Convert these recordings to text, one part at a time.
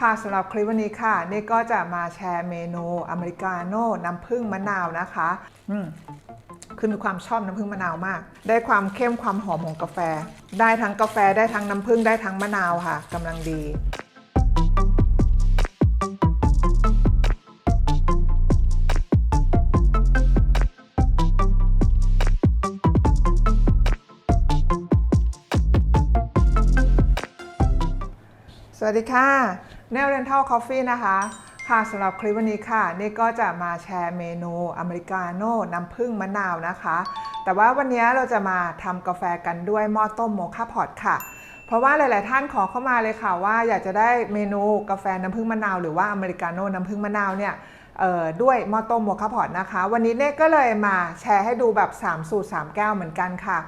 ค่ะสำหรับคลิปวันนี้ค่ะ นี่ก็จะมาแชร์เมนูอเมริกาโน่น้ำผึ้งมะนาวนะคะอืมคือมีความชอบน้ำผึ้งมะนาวมาก ได้ความเข้มความหอมของกาแฟ ได้ทั้งกาแฟได้ทั้งน้ำผึ้งได้ทั้งมะนาวค่ะกำลังดีสวัสดีค่ะ เนลเรนทัลคอฟฟี่นะคะ ค่ะสำหรับคลิปวันนี้ค่ะ นี่ก็จะมาแชร์เมนูอเมริกาโน่น้ำผึ้งมะนาวนะคะ แต่ว่าวันนี้เราจะมาทำกาแฟกันด้วยหม้อต้มโมคาพอตค่ะ เพราะว่าหลาย ๆ ท่านขอเข้ามาเลยค่ะ ว่าอยากจะได้เมนูกาแฟน้ำผึ้งมะนาวหรือว่าอเมริกาโน่น้ำผึ้งมะนาวเนี่ยด้วยหม้อต้มโมคาพอตนะคะ วันนี้เน่ก็เลยมาแชร์ให้ดูแบบ 3 สูตร 3 แก้วเหมือนกันค่ะ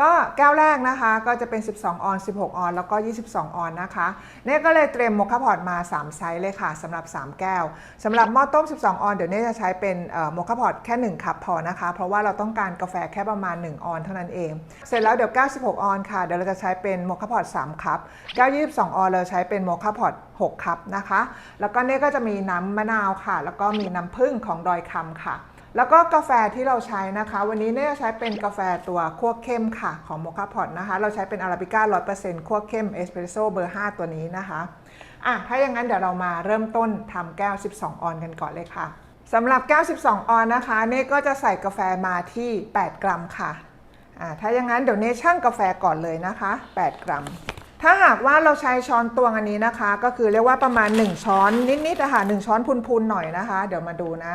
ก็แก้วแรกนะคะก็จะเป็น 12 ออน 16 ออน แล้วก็ 22 ออนนะคะเนี่ยก็เลยเตรียมโมคาพอร์ตมา 3 ไซส์เลยค่ะสำหรับ 3 แก้วสำหรับหม้อต้ม 12 ออน เดี๋ยวเน่จะใช้เป็นโมคาพอร์ตแค่ 1 คัพพอนะคะ เพราะว่าเราต้องการกาแฟแค่ประมาณ 1 ออนเท่านั้นเอง เสร็จแล้วเดี๋ยว96ออนค่ะ เดี๋ยวเราจะใช้เป็นโมคาพอร์ต3คัพแก้ว 22 ออนเราใช้เป็นโมคาพอร์ต6คัพนะคะ แล้วก็เนี่ยก็จะมีน้ำมะนาวค่ะ แล้วก็มีน้ำผึ้งของดอยคำค่ะ แล้วก็กาแฟที่เราใช้นะคะ วันนี้เนี่ยใช้เป็นกาแฟตัวคั่วเข้มค่ะ ของโมคาพอตนะคะ เราใช้เป็นอาราบิก้า100%คั่วเข้มเอสเปรสโซ่เบอร์ 5 ตัวนี้นะคะอะถ้าอย่างนั้นเดี๋ยวเรามาเริ่มต้นทำแก้ว 12 ออนกันก่อนเลยค่ะสำหรับแก้ว 12 ออนนะคะเน่ก็จะใส่กาแฟมาที่ 8 กรัมค่ะอะถ้าอย่างนั้นเดี๋ยวเน่ชั่งกาแฟก่อนเลยนะคะ 8 กรัม ถ้าหากว่าเราใช้ช้อนตวงอันนี้นะคะ ก็คือเรียกว่าประมาณ 1 ช้อนนิดๆนะคะ1ช้อนพูนๆหน่อยนะคะ เดี๋ยวมาดูนะ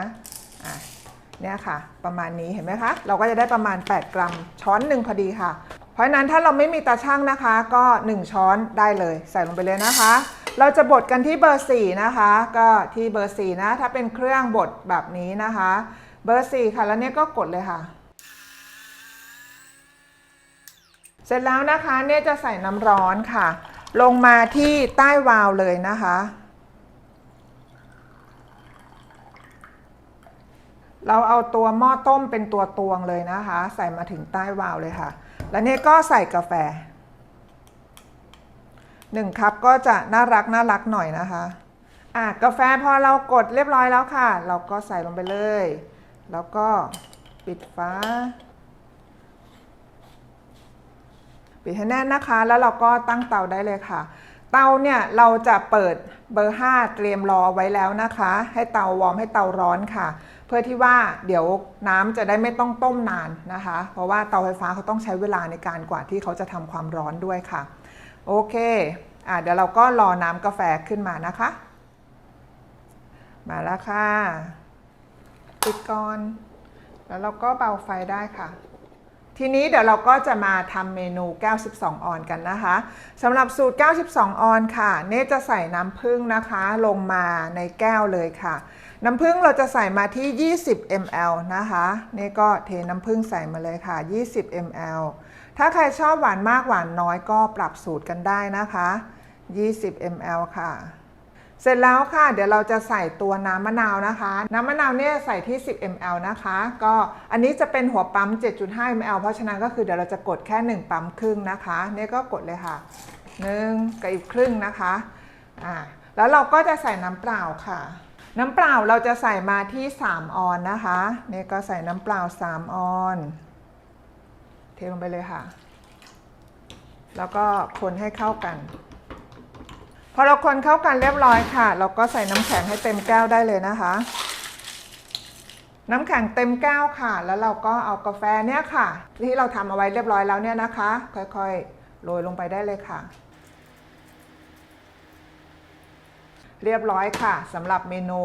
เนี่ยค่ะ ประมาณนี้เห็นไหมคะ เราก็จะได้ประมาณ 8 กรัม ช้อนหนึ่งพอดีค่ะ เพราะฉะนั้นถ้าเราไม่มีตาช่างนะคะ ก็ 1 ช้อนได้เลย ใส่ลงไปเลยนะคะ เราจะบดกันที่เบอร์4นะคะ ก็ที่เบอร์4นะ ถ้าเป็นเครื่องบดแบบนี้นะคะ เบอร์4ค่ะแล้วเนี่ยก็กดเลยค่ะเสร็จแล้วนะคะเนี่ยจะใส่น้ำร้อนค่ะ ลงมาที่ใต้วาล์วเลยนะคะ เราเอาตัวหม้อต้มเป็นตัวตวงเลยนะคะ ใส่มาถึงใต้วาล์วเลยค่ะ แล้วนี่ก็ใส่กาแฟหนึ่งคัพก็จะน่ารักน่ารักหน่อยนะคะอะกาแฟพอเรากดเรียบร้อยแล้วค่ะ เราก็ใส่ลงไปเลย แล้วก็ปิดฟ้า ปิดให้แน่นนะคะ แล้วเราก็ตั้งเตาได้เลยค่ะ เตาเนี่ยเราจะเปิดเบอร์ 5 เตรียมรอไว้แล้วนะคะ ให้เตาวอร์มให้เตาร้อนค่ะ พื่อที่ว่าเดี๋ยวน้ำจะได้ไม่ต้องต้มนานนะคะ เพราะว่าเตาไฟฟ้าเขาต้องใช้เวลาในการกว่าที่เขาจะทำความร้อนด้วยค่ะ โอเคอะเดี๋ยวเราก็รอน้ำกาแฟขึ้นมานะคะ มาแล้วค่ะปิดก่อน แล้วเราก็เบาไฟได้ค่ะ ทีนี้เดี๋ยวเราก็จะมาทำเมนูแก้ว 12 ออนกันนะคะสำหรับสูตร 92 ออนค่ะ เนจะใส่น้ำผึ้งนะคะ ลงมาในแก้วเลยค่ะ น้ำผึ้งเราจะใส่มาที่ 20 ml นะคะเนก็เทน้ำผึ้งใส่มาเลยค่ะ 20 ml ถ้าใครชอบหวานมากหวานน้อยก็ปรับสูตรกันได้นะคะ 20 ml ค่ะ เสร็จแล้วค่ะ เดี๋ยวเราจะใส่ตัวน้ำมะนาวนะคะ น้ำมะนาวเนี่ยใส่ที่ 10 ml นะคะ ก็อันนี้จะเป็นหัวปั๊ม 7.5 ml เพราะฉะนั้นก็คือเดี๋ยวเราจะกดแค่ 1 ปั๊มครึ่งนะคะเนี่ยก็กดเลยค่ะ1กับอีกครึ่งนะคะอ่าแล้วเราก็จะใส่น้ำเปล่าค่ะ น้ำเปล่าเราจะใส่มาที่ 3 ออนนะคะเนี่ยก็ใส่น้ำเปล่า 3 ออน เทลงไปเลยค่ะ แล้วก็คนให้เข้ากัน พอเราคนเข้ากันเรียบร้อยค่ะ เราก็ใส่น้ำแข็งให้เต็มแก้วได้เลยนะคะ น้ำแข็งเต็มแก้วค่ะ แล้วเราก็เอากาแฟเนี่ยค่ะ ที่เราทำเอาไว้เรียบร้อยแล้วเนี่ยนะคะ ค่อยๆโรยลงไปได้เลยค่ะ เรียบร้อยค่ะสำหรับเมนู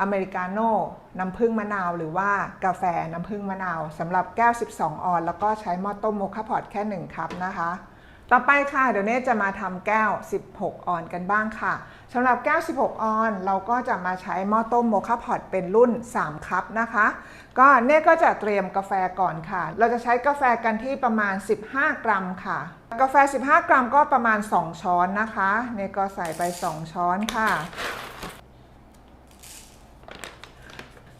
อเมริกาโน่น้ำผึ้งมะนาว หรือว่ากาแฟน้ำผึ้งมะนาวสำหรับแก้ว 12 ออน แล้วก็ใช้หม้อต้มโมคาพอตแค่ 1 คัพนะคะ ต่อไปค่ะ เดี๋ยวเน่จะมาทำแก้ว 16 ออนกันบ้างค่ะสำหรับแก้ว 16 ออนเราก็จะมาใช้หม้อต้มโมคาพอตเป็นรุ่น 3 คัพนะคะ ก็เน่ก็จะเตรียมกาแฟก่อนค่ะ เราจะใช้กาแฟกันที่ประมาณ 15 กรัมค่ะ กาแฟ 15 กรัมก็ประมาณ 2 ช้อนนะคะเน่ก็ใส่ไป 2 ช้อนค่ะ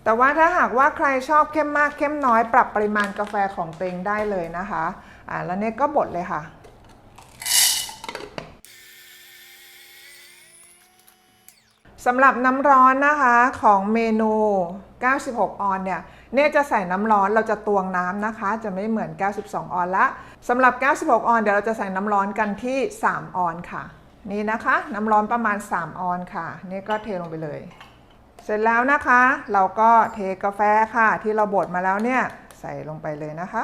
แต่ว่าถ้าหากว่าใครชอบเข้มมากเข้มน้อยปรับปริมาณกาแฟของตัวเองได้เลยนะคะ อ่าแล้วเนี่ยก็บดเลยค่ะ สำหรับน้ำร้อนนะคะของเมนู 96 ออนเนี่ย เนี่ยจะใส่น้ำร้อนเราจะตวงน้ำนะคะ จะไม่เหมือน 92 ออนละสำหรับ 96 ออนเดี๋ยวเราจะใส่น้ำร้อนกันที่ 3 ออนค่ะ นี่นะคะ น้ำร้อนประมาณ 3 ออนค่ะ นี่ก็เทลงไปเลย เสร็จแล้วนะคะ เราก็เทกาแฟค่ะ ที่เราบดมาแล้วเนี่ย ใส่ลงไปเลยนะคะ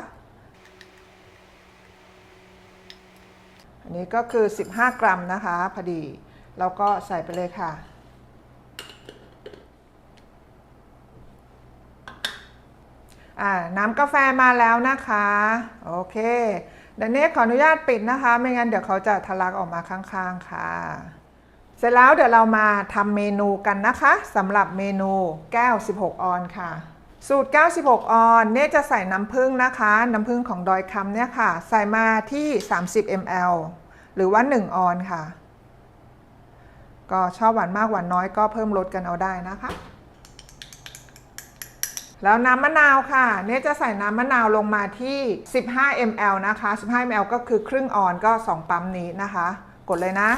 อันนี้ก็คือ 15 กรัมนะคะพอดี เราก็ใส่ไปเลยค่ะ อ่าน้ำกาแฟมาแล้วนะคะ โอเคเดี๋ยวนี้ขออนุญาตปิดนะคะ ไม่งั้นเดี๋ยวเขาจะทะลักออกมาข้างๆค่ะ เสร็จแล้วเดี๋ยวเรามาทำเมนูกันนะคะสำหรับเมนูแก้ว 16 ออนค่ะ สูตร 96 ออนเนี่ยจะใส่น้ำผึ้งนะคะ น้ำผึ้งของดอยคำเนี่ยค่ะ ใส่มาที่ 30 ml หรือว่า 1 ออนค่ะ ก็ชอบหวานมากหวานน้อยก็เพิ่มลดกันเอาได้นะคะ แล้วน้ำมะนาวค่ะ เนี่ยจะใส่น้ำมะนาวลงมาที่ 15 ml นะคะ 15 ml ก็คือครึ่งออนก็ 2 ปั๊มนี้นะคะ กดเลยนะ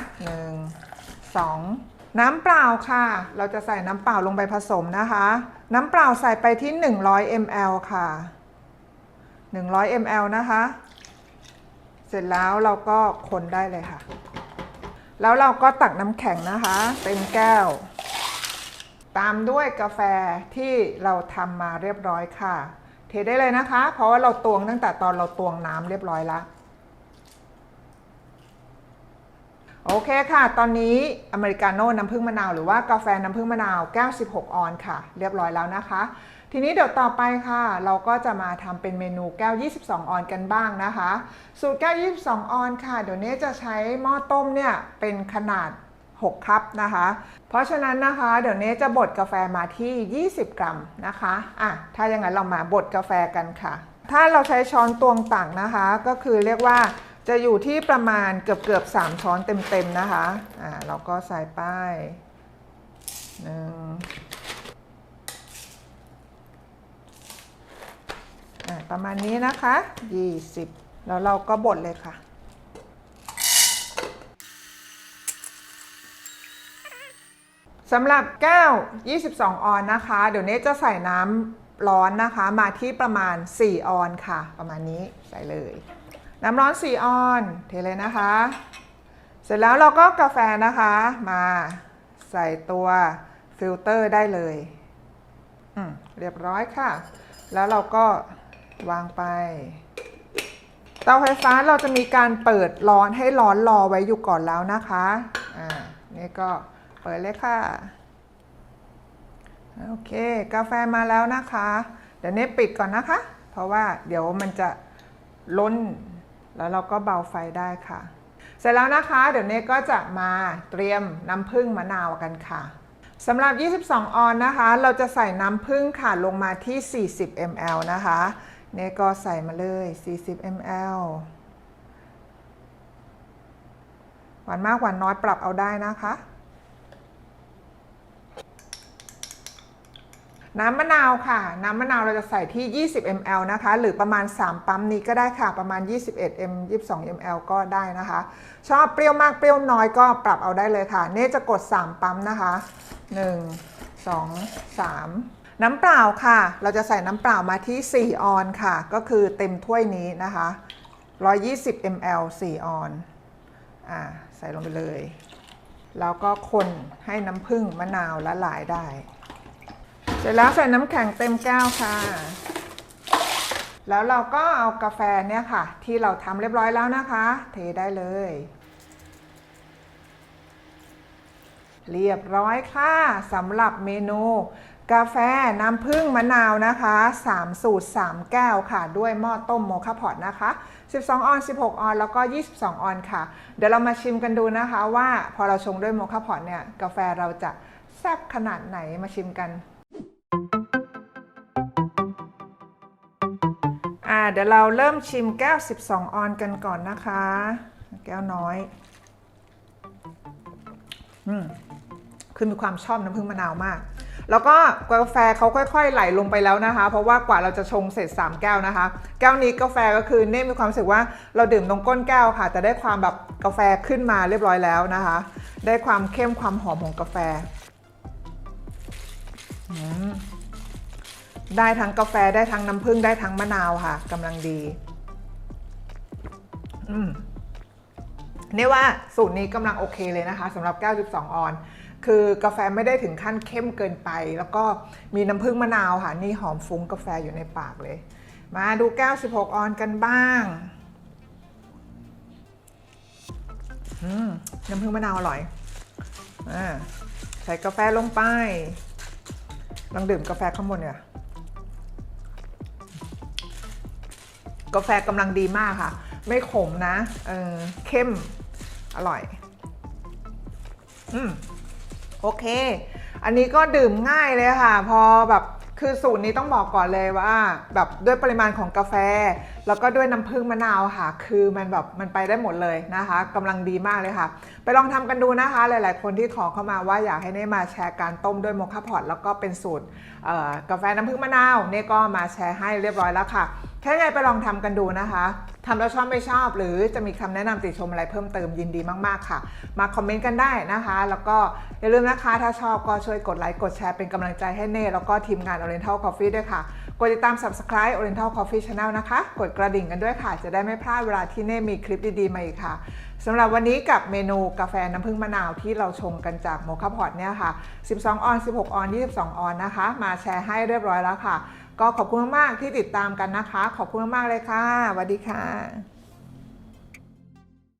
1 2 น้ำเปล่าค่ะ เราจะใส่น้ำเปล่าลงไปผสมนะคะ น้ำเปล่าใส่ไปที่ 100 ml ค่ะ 100 ml นะคะ เสร็จแล้วเราก็คนได้เลยค่ะ แล้วเราก็ตักน้ำแข็งนะคะ เต็มแก้ว ตามด้วยกาแฟที่เราทำมาเรียบร้อยค่ะ เทได้เลยนะคะ เพราะว่าเราตวงตั้งแต่ตอนเราตวงน้ำเรียบร้อยแล้วโอเคค่ะ ตอนนี้อเมริกาโน่น้ำผึ้งมะนาวหรือว่ากาแฟน้ำผึ้งมะนาว96ออนค่ะ เรียบร้อยแล้วนะคะ ทีนี้เดี๋ยวต่อไปค่ะ เราก็จะมาทำเป็นเมนูแก้ว 22 ออนกันบ้างนะคะ สูตรแก้ว 22 ออนค่ะ เดี๋ยวนี้จะใช้หม้อต้มเนี่ยเป็นขนาด 6 คัพนะคะ เพราะฉะนั้นนะคะ เดี๋ยวนี้จะบดกาแฟมาที่ 20 กรัมนะคะอะถ้าอย่างนั้นเรามาบดกาแฟกันค่ะ ถ้าเราใช้ช้อนตวงตักนะคะ ก็คือเรียกว่าจะอยู่ที่ประมาณเกือบเกือบ3ช้อนเต็มๆนะคะอ่าเราก็ใส่ไปหนึ่งอะประมาณนี้นะคะ 20 แล้วเราก็บดเลยค่ะ สำหรับแก้ว 22 ออนนะคะ เดี๋ยวนี้จะใส่น้ำร้อนนะคะ มาที่ประมาณ 4 ออนค่ะ ประมาณนี้ใส่เลย น้ำร้อน 4 ออน เทเลยนะคะ เสร็จแล้วเราก็กาแฟนะคะ มาใส่ตัวฟิลเตอร์ได้เลยอืมเรียบร้อยค่ะ แล้วเราก็วางไป เตาไฟฟ้าเราจะมีการเปิดร้อนให้ร้อนรอไว้อยู่ก่อนแล้วนะคะ อ่า นี่ก็ เปิดเลยค่ะ โอเค กาแฟมาแล้วนะคะ เดี๋ยวนี้ปิดก่อนนะคะ เพราะว่าเดี๋ยวมันจะล้น แล้วเราก็เบาไฟได้ค่ะ เสร็จแล้วนะคะ เดี๋ยวนี้ก็จะมาเตรียมน้ำผึ้งมะนาวกันค่ะสำหรับ 22 ออนนะคะ เราจะใส่น้ำผึ้งค่ะลงมาที่ 40 ml นะคะเนี่ยก็ใส่มาเลย 40 ml หวานมากหวานน้อยปรับเอาได้นะคะ น้ำมะนาวค่ะ น้ำมะนาวเราจะใส่ที่ 20 ml นะคะ หรือประมาณ 3 ปั๊มนี้ก็ได้ค่ะ ประมาณ 21 m 22 ml ก็ได้นะคะ ชอบเปรี้ยวมากเปรี้ยวน้อยก็ปรับเอาได้เลยค่ะ เน่จะกด 3 ปั๊มนะคะ 1 2 3น้ำเปล่าค่ะ เราจะใส่น้ำเปล่ามาที่ 4 ออนค่ะ ก็คือเต็มถ้วยนี้นะคะ 120 ml 4 ออน อ่า ใส่ลงไปเลย แล้วก็คนให้น้ำผึ้งมะนาวละลายได้ สร็จแล้วใส่น้ำแข็งเต็มแก้วค่ะ แล้วเราก็เอากาแฟเนี่ยค่ะ ที่เราทำเรียบร้อยแล้วนะคะ เทได้เลย เรียบร้อยค่ะสำหรับเมนูกาแฟน้ำผึ้งมะนาวนะคะ 3 สูตร 3 แก้วค่ะ ด้วยหม้อต้มโมคาพอตนะคะ 12 ออน 16 ออน แล้วก็ 22 ออนค่ะ เดี๋ยวเรามาชิมกันดูนะคะว่าพอเราชงด้วยโมคาพอตเนี่ย กาแฟเราจะแซ่บขนาดไหนมาชิมกัน อ่าเดี๋ยวเราเริ่มชิมแก้ว 12 ออนกันก่อนนะคะ แก้วน้อยอืมคือมีความชอบน้ำผึ้งมะนาวมาก แล้วก็กาแฟเขาค่อยๆ ไหลลงไปแล้วนะคะ เพราะว่ากว่าเราจะชงเสร็จ 3 แก้วนะคะ แก้วนี้กาแฟก็คือเน่มีความรู้สึกว่าเราดื่มตรงก้นแก้วค่ะ แต่ได้ความแบบกาแฟขึ้นมาเรียบร้อยแล้วนะคะ ได้ความเข้มความหอมของกาแฟ ได้ทั้งกาแฟได้ทั้งน้ำผึ้งได้ทั้งมะนาวค่ะกำลังดี อืมนี่ว่าสูตรนี้กำลังโอเคเลยนะคะสำหรับ92ออน คือกาแฟไม่ได้ถึงขั้นเข้มเกินไป แล้วก็มีน้ำผึ้งมะนาวค่ะ นี่หอมฟุ้งกาแฟอยู่ในปากเลย มาดู96ออนกันบ้างน้ำผึ้งมะนาวอร่อยอใส่กาแฟลงไป ลองดื่มกาแฟข้างบนเนี่ยกาแฟกำลังดีมากค่ะ ไม่ขมนะ เออเข้ม อร่อย อืม โอเค อันนี้ก็ดื่มง่ายเลยค่ะ พอแบบ คือสูตรนี้ต้องบอกก่อนเลยว่า แบบด้วยปริมาณของกาแฟ แล้วก็ด้วยน้ำผึ้งมะนาวค่ะ คือมันแบบมันไปได้หมดเลยนะคะกำลังดีมากเลยค่ะ ไปลองทำกันดูนะคะ หลาย ๆ คนที่ขอเข้ามาว่าอยากให้เน่มาแชร์การต้มด้วยโมคาพอตแล้วก็เป็นสูตรกาแฟน้ำผึ้งมะนาวเน่ก็มาแชร์ให้เรียบร้อยแล้วค่ะแค่ไงไปลองทำกันดูนะคะทำแล้วชอบไม่ชอบ หรือจะมีคำแนะนำติชมอะไรเพิ่มเติมยินดีมาก ๆ ค่ะ มาคอมเมนต์กันได้นะคะ แล้วก็อย่าลืมนะคะ ถ้าชอบก็ช่วยกดไลค์กดแชร์เป็นกำลังใจให้เน่แล้วก็ทีมงาน Oriental Coffee ด้วยค่ะ กดติดตาม Subscribe Oriental Coffee Channel นะคะ กดกระดิ่งกันด้วยค่ะ จะได้ไม่พลาดเวลาที่เน่มีคลิปดีๆมาอีกค่ะสำหรับวันนี้กับเมนูกาแฟน้ำผึ้งมะนาวที่เราชงกันจากโมคาพอตเนี่ยค่ะ 12 ออน 16 ออน 22 ออนนะคะ มาแชร์ให้เรียบร้อยแล้วค่ะ ก็ขอบคุณมากๆที่ติดตามกันนะคะ ขอบคุณมากๆเลยค่ะสวัสดีค่ะ